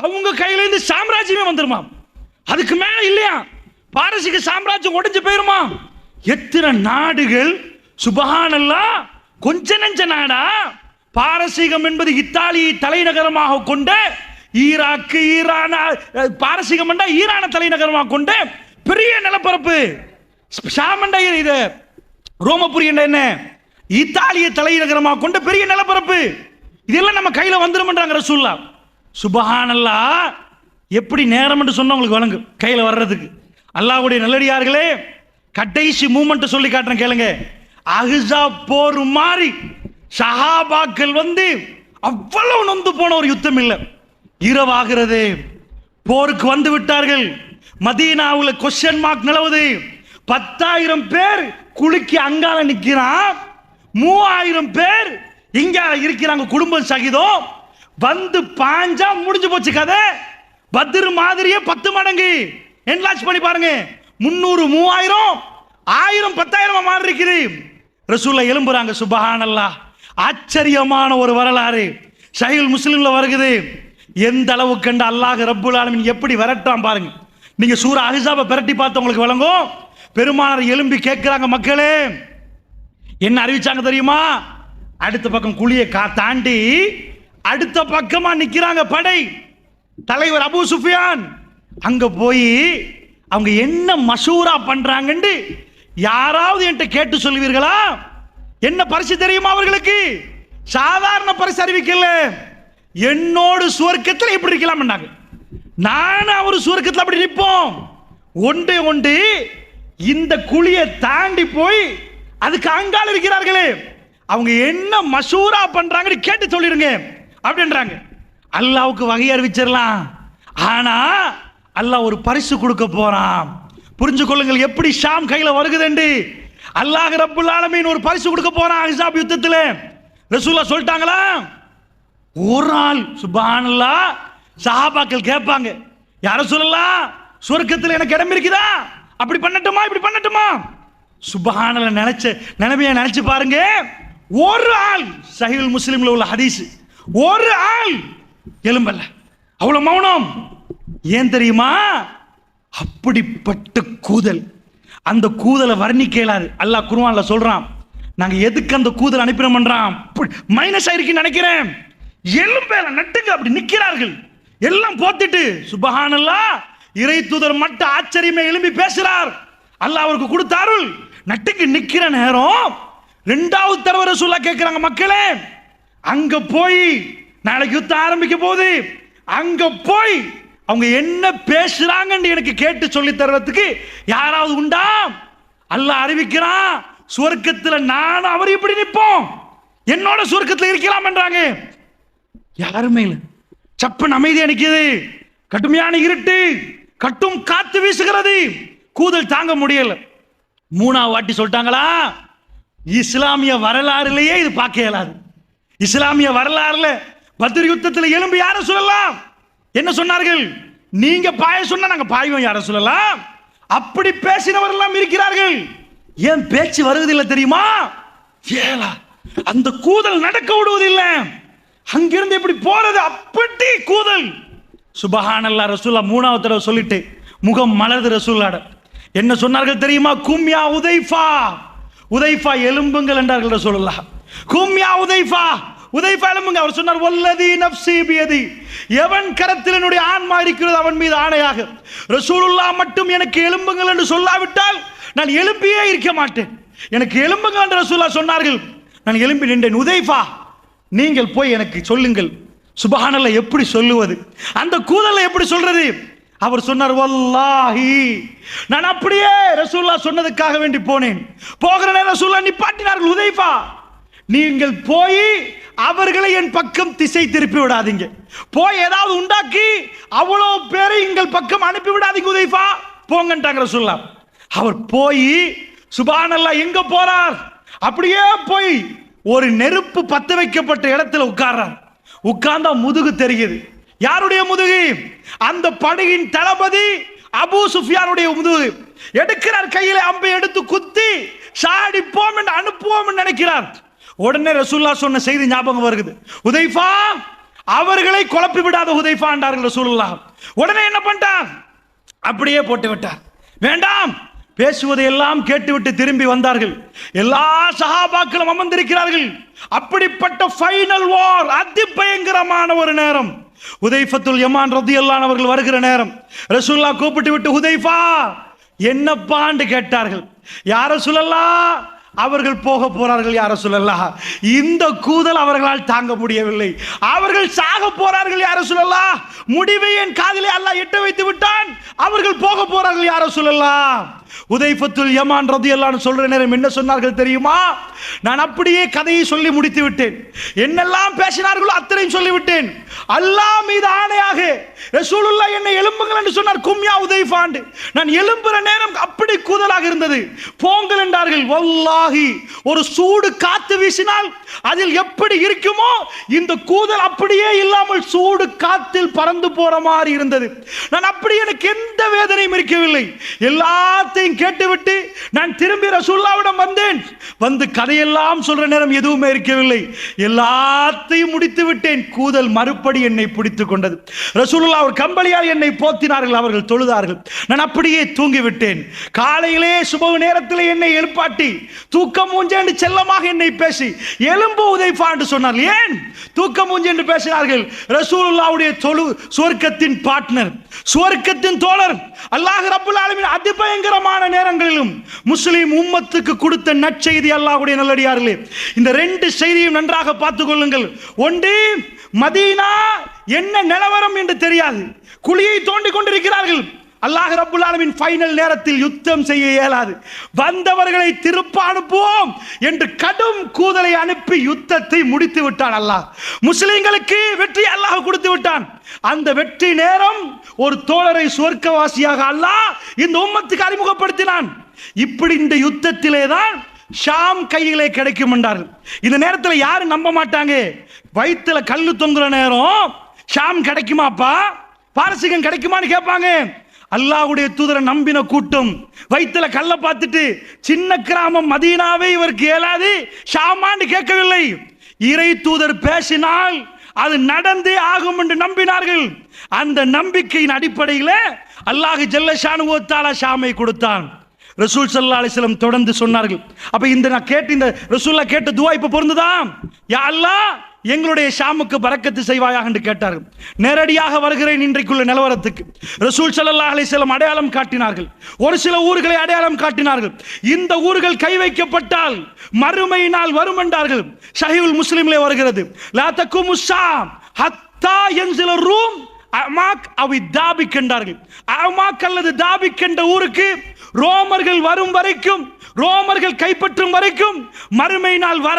அவங்க கையில இருந்து சாம்ராஜ்யமே வந்துருமா? அதுக்கு மேல இல்லையா? பாரசீக சாம்ராஜ்யம் உடைஞ்சு போயிருமா? எத்தனை நாடுகள்? சுபகானல்லா கொஞ்ச நெஞ்ச நாடா? பாரசீகம் என்பது இத்தாலியை தலைநகரமாக கொண்டு ஈராக்கு ஈரான பாரசீகம் என்றால் ஈரான தலைநகரமாக கொண்டு பெரிய நிலப்பரப்பு. ஷாமண்டா இது? ரோமபுரி என்ன? இத்தாலிய தலைநகரமாக கொண்டு பெரிய நிலப்பரப்பு. இதெல்லாம் நம்ம கையில் வந்துடும்ன்றாங்க ரசூல்லா சுபஹானல்லா எப்படி நேரம் என்று உங்களுக்கு வழங்கும் கையில் வர்றதுக்கு. அல்லாவுடைய நல்லடியார்களே கடைசி மூமெண்ட் சொல்லி காட்டுறேன் கேளுங்க. அஹ்ஸா போர் மாதிரி சஹாபாக்கள் வந்து அவ்வளவு நொந்து போன ஒரு யுத்தம் இல்லை. இரவாகிறது. போருக்கு வந்து விட்டார்கள். மதீனாவில் கொஸ்டின் மார்க் நிலவுது. பத்தாயிரம் பேர் குலுக்கி அங்கால நிற்கிறான் மூவாயிரம் பேர் இங்க இருக்கிறாங்க குடும்பம் சகிதம். வந்து பாஞ்சா முடிஞ்சு போச்சு கதை. பத்திர மாதிரியே பத்து மடங்கு. என்லாச் பண்ணி பாருங்க. முன்னூறு மூவாயிரம் ஆயிரம் பத்தாயிரம் மாறி இருக்குது. ரசூல்ல எலும்புறாங்க சுபஹானல்லா. ஆச்சரியமான ஒரு வரலாறு. சஹீல் முஸ்லீம்ல வருகுது. எந்த அளவுக்கு கண்டு அல்லாஹ் ரப்புல் ஆலமின் எப்படி விரட்டான் பாருங்க. நீங்க சூரா அஹிசாபை பிரட்டி பார்த்து உங்களுக்கு விளங்கும். பெருமானார் எலும்பி கேட்கிறாங்க மக்களே. என்ன அறிவிச்சாங்க தெரியுமா? அடுத்த பக்கம் குழியை கா தாண்டி அடுத்த பக்கமா நிக்கிறாங்க படை. தலைவர் அபூ சுஃபியான். அங்க போய் அவங்க என்ன மசூரா பண்றாங்கன்னு யாராவது என்கிட்ட கேட்டு சொல்லுவீர்களா? என்ன பரிசு தெரியுமா அவர்களுக்கு? சாதாரண பரிசு அறிவிக்கல என்னோடு சுவர்க்கத்தில் எப்படி இருக்கலாம்னாங்க. நானும் அவர் சுவர்க்கத்தில் அப்படி நிற்போம் ஒன்று ஒன்று இந்த குழியை தாண்டி போய் அதுக்கு அங்கால் இருக்கிறார்களே. அவங்க என்ன மசூரா பண்றாங்கன்னு கேட்டு சொல்லிடுங்க அப்படின்றாங்க. அல்லாவுக்கு வகை அறிவிச்சிடலாம். ஆனா அல்லாஹ் ஒரு பரிசு கொடுக்க போறான். புரிஞ்சு கொள்ளுங்கள் எப்படி ஷாம் கையில வருகுதுண்டு. அல்லாஹ் ரப்புல் ஆலமீன் ஒரு பரிசு கொடுக்க போறான் ஹிசாப் யுத்தத்தில். ரசூலா சொல்லிட்டாங்களா? ஒரு ஆள் சுபானல்லா சஹாபாக்கள் கேட்பாங்க. யார சொல்லலாம் சொர்க்கத்தில் எனக்கு இடம் இருக்குதா? அப்படி பண்ணட்டுமா? இப்படி பண்ணட்டுமா? சுபஹானல நினைச்ச நிலைமையை நினைச்சு பாருங்க. ஒரு ஆள் சஹீல் முஸ்லீம்ல உள்ள ஹதீஸ். ஒரு ஆள் எலும்பல்ல அவ்வளவு மௌனம். ஏன் தெரியுமா? அப்படிப்பட்ட கூதல். அந்த கூதலை வர்ணிக்க இயலாது அல்லாஹ் குருவான்ல சொல்றான். நாங்க எதுக்கு அந்த கூதல் அனுப்பினோம் மைனஸ் ஆயிருக்குன்னு நினைக்கிறேன். எலும்பேல நட்டுங்க அப்படி நிக்கிறார்கள். எல்லாம் போத்திட்டு சுபஹானல்லா இறை தூதர் மட்டும் ஆச்சரியமே எழும்பி பேசுறார். அல்லாஹ் அவருக்கு கொடுத்தாருள். நட்டுக்கு நிக்கிற நேரம் ரெண்டாவது தடவை ரசூலா கேட்கிறாங்க மக்களே அங்க போய் நாளைக்கு யுத்தம் ஆரம்பிக்க போது அங்க போய் அவங்க என்ன பேசுறாங்கன்னு எனக்கு கேட்டு சொல்லி தர்றதுக்கு யாராவது உண்டா? அல்ல அறிவிக்கிறான் சுவர்க்கத்துல நானும் அவர் இப்படி நிற்போம். என்னோட சுவர்க்கத்துல இருக்கலாம்ன்றாங்க யாருமே இல்லை. சப்பன் அமைதி அணிக்குது கடுமையான இருட்டு. கட்டும் காத்து வீசுகிறது. கூதல் தாங்க முடியல. மூணாவது வாட்டி சொல்லிட்டாங்களா? இஸ்லாமிய வரலாறுலேயே இது பார்க்க இயலாது. இஸ்லாமிய வரலாறுல பத்ர் யுத்தத்தில் எலும்பு யார சொல்லலாம்? என்ன சொன்னார்கள்? நீங்க பாய சொன்னா நாங்க பாய்வோம் யார சொல்லலாம்? அப்படி பேசினவரெல்லாம் இருக்கிறார்கள். ஏன் பேச்சு வருவதில்லை தெரியுமா? ஏலா அந்த கூதல் நடக்க விடுவதில்லை. அங்கிருந்து இப்படி போறது அப்படி கூதல். சுபஹானல்லா ரசூல்லா மூணாவது தடவை சொல்லிட்டு முகம் மலர்து ரசூல்லாட என்ன சொன்னார்கள் தெரியுமா? கும்யா உதைஃபா. உதைஃபா எலும்புங்கள் என்றார்கள் சொல்லலாம். கும்யா உதைஃபா. உதைஃபா எலும்புங்க. அவர் சொன்னார் வல்லதி நப்சி பியதி. எவன் கரத்தில் என்னுடைய ஆன்மா இருக்கிறது அவன் மீது ஆணையாக. ரசூலுல்லா மட்டும் எனக்கு எலும்புங்கள் என்று சொல்லாவிட்டால் நான் எலும்பியே இருக்க மாட்டேன். எனக்கு எலும்புங்கள் என்று ரசூல்லா சொன்னார்கள். நான் எலும்பி நின்றேன். உதைஃபா நீங்கள் போய் எனக்கு சொல்லுங்கள். சுபஹானல்ல எப்படி சொல்லுவது? அந்த கூதலை எப்படி சொல்றது? அவர் சொன்னார் வல்லாஹி நான் அப்படியே ரசூல்லா சொன்னதுக்காக வேண்டி போனேன். போகிற நேரம் ரசூல்லா நிப்பாட்டினார்கள் உதைஃபா நீங்கள் போய் அவர்களை என் பக்கம் திசை திருப்பி விடாதீங்க. போய் ஏதாவது உண்டாக்கி அவ்வளோ பேரை எங்கள் பக்கம் அனுப்பி விடாதீங்க உதைஃபா போங்கன்றாங்க ரசூல்லா அவர் போய் சுபானல்லா எங்க போறார்? அப்படியே போய் ஒரு நெருப்பு பத்த வைக்கப்பட்ட இடத்துல உட்கார்றார். உட்கார்ந்தா முதுகு தெரியுது. யாருடைய முதுகு? அந்த படையின் தளபதி அபு சுஃபியானுடைய முதுகு. எடுக்கிறார் கையில அம்பை எடுத்து குத்தி சாடிப்போம் என்று அனுப்புவோம் நினைக்கிறார். உடனே ரசூல்லா சொன்ன செய்தி ஞாபகம் வருகிறது உதைஃபா அவர்களை குழப்பி விடாத உதைஃபா என்றார்கள் ரசூல்லா உடனே என்ன பண்ணிட்டார்? அப்படியே போட்டு விட்டார். வேண்டாம். பேசுவதை எல்லாம் கேட்டுவிட்டு திரும்பி வந்தார்கள். எல்லா சஹாபாக்களும் அமர்ந்திருக்கிறார்கள். அப்படிப்பட்ட ஃபைனல் வார் அதி பயங்கரமான ஒரு நேரம். உதைஃபத்துல் யமான் ரதியல்லான் அவர்கள் வருகிற நேரம். ரசூல்லா கூப்பிட்டு விட்டு உதைஃபா என்னப்பான்னு கேட்டார்கள். யார சொல்லலாம் அவர்கள் போக போறார்கள் யார சொல்லலாம் இந்த கூதல் அவர்களால் தாங்க முடியவில்லை. அவர்கள் சாக போறார்கள் யார சொல்லலாம் முடிவை என் காதலை அல்லாஹ் எட்ட வைத்து விட்டான். அவர்கள் போக போறார்கள் யார சொல்லலாம் உதைஃபத்துல் யமான் எல்லாம் சொல்ற நேரம் என்ன சொன்னார்கள் தெரியுமா? நான் அப்படியே கதையை சொல்லி முடித்து விட்டேன். என்னெல்லாம் பேசினார்களோ அத்தனையும் சொல்லிவிட்டேன். அல்லாஹ் மீது ஆணையாக ரசூலுல்லா என்னை எலும்புங்கள் என்று சொன்னார். கும்யா உதைஃபாண்டு நான் எலும்புற நேரம் அப்படி கூதலாக இருந்தது. போங்கள் என்றார்கள். வல்லாகி ஒரு சூடு காத்து வீசினால் அதில் எப்படி இருக்குமோ இந்த கூதல் அப்படியே இல்லாமல் சூடு காத்தில் பறந்து போற மாதிரி இருந்தது. நான் அப்படி எனக்கு எந்த வேதனையும் இருக்கவில்லை. எல்லாத்தையும் கேட்டுவிட்டு நான் திரும்பி ரசூல்லாவிடம் வந்தேன். வந்து கதையெல்லாம் சொல்ற நேரம் எதுவுமே இருக்கவில்லை. எல்லாத்தையும் முடித்து விட்டேன் கூதல் மறுபடி என்னை பிடித்துக் கொண்டது. ரசூலுல்லா அவர் கம்பளியால் என்னை போத்தினார்கள் அவர்கள் தொழுதார்கள். நான் அப்படியே தூங்கி விட்டேன் காலையிலே சுப நேரத்தில் என்னை எழுப்பாட்டி தூக்கம் மூஞ்சே என்று செல்லமாக என்னை பேசி எலும்பு உதைப்பா என்று சொன்னார்கள். ஏன்? தூக்கம் மூஞ்சி என்று பேசினார்கள். ரசூலுல்லாவுடைய தொழு சுவர்க்கத்தின் பார்ட்னர் சுவர்க்கத்தின் தோழர். அல்லாஹ் ரப்புல் ஆலமின் அதிபயங்கரமான நேரங்களிலும் முஸ்லீம் உம்மத்துக்கு கொடுத்த நற்செய்தி அல்லாஹுடைய நல்லடியார்களே. இந்த ரெண்டு செய்தியும் நன்றாக பார்த்துக்கொள்ளுங்கள். ஒன்று மதீனா என்ன நிலவரம் என்று தெரியாது. குழியை தோண்டி கொண்டிருக்கிறார்கள். அல்லாஹ் ரப்புல் ஃபைனல் நேரத்தில் யுத்தம் செய்ய இயலாது. வந்தவர்களை திருப்ப அனுப்புவோம் என்று கடும் கூதலை அனுப்பி யுத்தத்தை முடித்து விட்டான் அல்லாஹ். முஸ்லிம்களுக்கு வெற்றி அல்லாஹ் கொடுத்து விட்டான். அந்த வெற்றி நேரம் ஒரு தோழரை சுவர்க்கவாசியாக அல்லாஹ் இந்த உம்மத்துக்கு அறிமுகப்படுத்தினான். இப்படி இந்த யுத்தத்திலே தான் ஷாம் கையிலே கிடைக்கும் என்றார்கள். இந்த நேரத்தில் யாரும் நம்ப மாட்டாங்க. வயிற்றுல கல்லு தொங்குற நேரம் ஷாம் கிடைக்குமாப்பா? பாரசீகம் கிடைக்குமான்னு கேட்பாங்க. அல்லாஹ்வுடைய தூதரை நம்பின கூட்டம். வயிற்றுல கல்ல பார்த்துட்டு சின்ன கிராமம் மதீனாவே இவருக்கு ஏலாது ஷாமான்னு கேட்கவில்லை. இறை தூதர் பேசினால் அது நடந்தே ஆகும் என்று நம்பினார்கள். அந்த நம்பிக்கையின் அடிப்படையில் அல்லாஹ் ஜல்லஷானுவத்தால ஷாமை கொடுத்தான். ரசூல் சல்லா அலிஸ்லம் தொடர்ந்து சொன்னார்கள். அப்ப இந்த நான் கேட்டு இந்த ரசூல்லா கேட்ட துவா இப்ப பொருந்துதான் யா அல்லாஹ் எங்களுடைய ஷாமுக்கு பறக்கத்து செய்வாயாக என்று கேட்டார்கள். நேரடியாக வருகிறேன் இன்றைக்குள்ள நிலவரத்துக்கு. ரசூல் சல்லா அலிஸ்லம் அடையாளம் காட்டினார்கள். ஒரு சில ஊர்களை அடையாளம் காட்டினார்கள். இந்த ஊர்கள் கை வைக்கப்பட்டால் மறுமையினால் வரும் என்றார்கள். ஷஹீவுல் முஸ்லிம்லே வருகிறது. லாத்தக்கு முஷாம் ஹத்தா என் சில ரூம் அமாக் அவை தாபிக் என்றார்கள். அமாக் அல்லது தாபிக் என்ற ஊருக்கு ரோமர்கள் வரும் வரைக்கும் ரோமர்கள் கைப்பற்றும் வரைக்கும் மறுமை நாள் வர